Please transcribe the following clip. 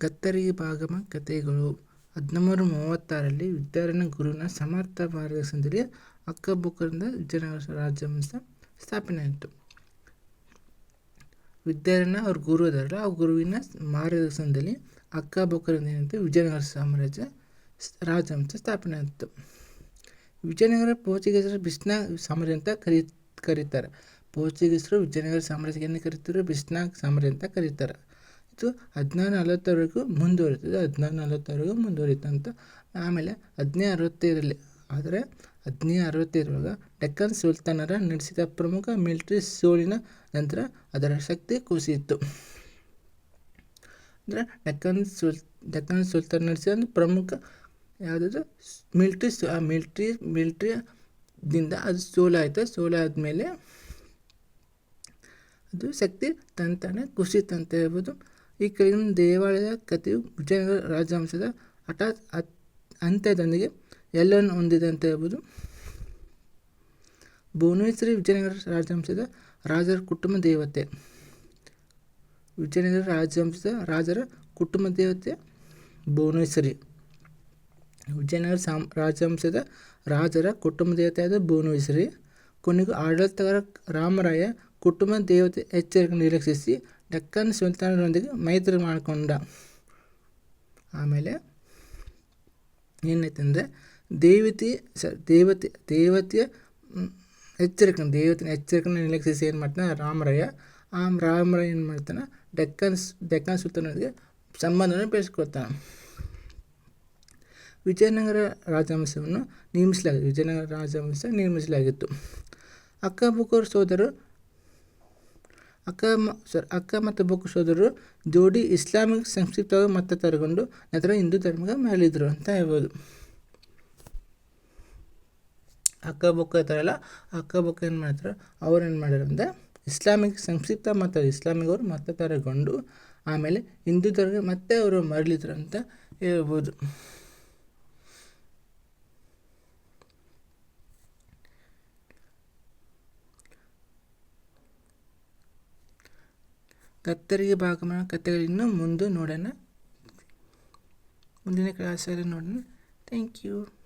ಕತ್ತರಿಗೆ ಭಾಗಮ ಕಥೆಗಳು. ಹದಿನೂರ ಮೂವತ್ತಾರರಲ್ಲಿ ವಿದ್ಯಾರಣ್ಯ ಗುರುವಿನ ಸಮರ್ಥ ಮಾರ್ಗದರ್ಶನದಲ್ಲಿ ಅಕ್ಕಬುಕ್ಕರಿಂದ ವಿಜಯನಗರ ರಾಜವಂಶ ಸ್ಥಾಪನೆ ಆಯಿತು. ವಿದ್ಯಾರಣ್ಯ ಅವ್ರ ಗುರು ಅದಾರಲ್ಲ ಆ ಗುರುವಿನ ಮಾರ್ಗದರ್ಶನದಲ್ಲಿ ಅಕ್ಕಬುಕ್ಕರಿಂದ ಏನಂತ ವಿಜಯನಗರ ಸಾಮ್ರಾಜ್ಯ ರಾಜವಂಶ ಸ್ಥಾಪನೆ ಆಯಿತು. ವಿಜಯನಗರ ಪೋರ್ಚುಗೀಸರ ಬಿಸ್ನಾ ಸಾಮ್ರಾಜ್ಯ ಅಂತ ಕರಿ, ಕರೀತಾರೆ. ಪೋರ್ಚುಗೀಸರು ವಿಜಯನಗರ ಸಾಮ್ರಾಜ್ಯಕ್ಕೆ ಏನು ಕರೀತಾರೆ? ಬಿಸ್ನಾ ಸಾಮ್ರಾಜ್ಯ ಅಂತ ಕರೀತಾರೆ. ಇದು ಹದಿನಾರು ನಲವತ್ತರವರೆಗೂ ಮುಂದುವರಿತದೆ ಹದಿನಾರು ನಲವತ್ತರವರೆಗೂ ಮುಂದುವರಿತಂತ ಆಮೇಲೆ ಹದಿನೈದು ಅರವತ್ತೈದರಲ್ಲಿ, ಆದರೆ ಹದಿನೇ ಅರವತ್ತೈದರೊಳಗೆ ಡೆಕ್ಕನ್ ಸುಲ್ತಾನರ ನಡೆಸಿದ ಪ್ರಮುಖ ಮಿಲಿಟರಿ ಸೋಲಿನ ನಂತರ ಅದರ ಶಕ್ತಿ ಕುಸಿಯಿತು. ಅಂದರೆ ಡೆಕ್ಕನ್ ಸುಲ್, ಡೆಕ್ಕನ್ ಸುಲ್ತಾನ್ ನಡೆಸಿದ ಒಂದು ಪ್ರಮುಖ ಯಾವುದಾದ್ರು ಮಿಲ್ಟ್ರಿ ಆ ಮಿಲ್ಟ್ರಿ ಮಿಲ್ಟ್ರಿದಿಂದ ಅದು ಸೋಲಾಯಿತು. ಸೋಲಾದ್ಮೇಲೆ ಅದು ಶಕ್ತಿ ತಂತಾನೆ ಕುಸಿತಂತ ಹೇಳ್ಬೋದು. ಈ ಕೆಳಗಿನ ದೇವಾಲಯದ ಕಥೆಯು ವಿಜಯನಗರ ರಾಜವಂಶದ ಹಠಾತ್ ಅತ್- ಅಂತ್ಯದೊಂದಿಗೆ ಎಲ್ಲವನ್ನು ಹೊಂದಿದೆ ಅಂತ ಹೇಳ್ಬೋದು. ಭುವನೇಶ್ವರಿ ವಿಜಯನಗರ ರಾಜವಂಶದ ರಾಜರ ಕುಟುಂಬ ದೇವತೆ. ವಿಜಯನಗರ ರಾಜವಂಶದ ರಾಜರ ಕುಟುಂಬ ದೇವತೆ ಭುವನೇಶ್ವರಿ. ವಿಜಯನಗರ ಸಾಮ್, ರಾಜವಂಶದ ರಾಜರ ಕುಟುಂಬ ದೇವತೆಯಾದ ಭುವನೇಶ್ವರಿ. ಕೊನೆಗೂ ಆಡಳಿತಗಾರ ರಾಮರಾಯ ಕುಟುಂಬ ದೇವತೆ ಎಚ್ಚರಿಕೆ ನಿರ್ಲಕ್ಷಿಸಿ ಡೆಕ್ಕನ್ ಸುಲ್ತಾನರೊಂದಿಗೆ ಮೈತ್ರಿ ಮಾಡಿಕೊಂಡ. ಆಮೇಲೆ ಏನಾಯ್ತಂದರೆ ದೇವತೆ ಸ, ದೇವತೆ, ದೇವತೆಯ ಎಚ್ಚರಿಕೆ, ದೇವತೆನ ಎಚ್ಚರಿಕೆನ ನಿರ್ಲಕ್ಷಿಸಿ ಏನು ಮಾಡ್ತಾನೆ? ರಾಮರಾಯ. ಆ ರಾಮರಾಯ ಏನು ಮಾಡ್ತಾನೆ? ಡೆಕ್ಕನ್ ಡೆಕ್ಕನ್ ಸುಲ್ತಾನರಿಗೆ ಸಂಬಂಧವನ್ನು ಬೆಳೆಸ್ಕೊಳ್ತಾನೆ. ವಿಜಯನಗರ ರಾಜವಂಶವನ್ನು ನೇಮಿಸಲಾಗಿತ್ತು ವಿಜಯನಗರ ರಾಜವಂಶ ನಿರ್ಮಿಸಲಾಗಿತ್ತು. ಅಕ್ಕ ಬುಕ್ಕರ್ ಸೋದರರು ಅಕ್ಕ ಸಾರಿ ಅಕ್ಕ ಮತ್ತು ಬುಕ್ ಸೋದರರು ಜೋಡಿ ಇಸ್ಲಾಮಿಕ್ ಸಂಕ್ಷಿಪ್ತವಾಗಿ ಮತ್ತೆ ತರಗೊಂಡು ನಂತರ ಹಿಂದೂ ಧರ್ಮಕ್ಕೆ ಮೇಲಿದ್ರು ಅಂತ ಹೇಳ್ಬೋದು. ಅಕ್ಕ ಬೊಕ್ಕ ಇರ್ತಾರಲ್ಲ ಅಕ್ಕ ಬುಕ್ಕ ಏನು ಮಾಡ್ತಾರೆ ಅವ್ರು ಏನು ಮಾಡ್ಯಾರ ಅಂದರೆ ಇಸ್ಲಾಮಿಕ್ ಸಂಕ್ಷಿಪ್ತ ಮತ್ತು ಇಸ್ಲಾಮಿಕ್ ಅವರು ಮತ್ತೆ ತರಗೊಂಡು ಆಮೇಲೆ ಹಿಂದೂ ಧರ್ಮ ಮತ್ತೆ ಅವರು ಮರಳಿದ್ರು ಅಂತ ಹೇಳ್ಬೋದು. ಕತ್ತರಿಗೆ ಭಾಗಮನ ಕಥೆಗಳಿನ್ನು ಮುಂದೆ ನೋಡೋಣ. ಮುಂದಿನ ಕ್ಲಾಸಲ್ಲಿ ನೋಡೋಣ. Thank you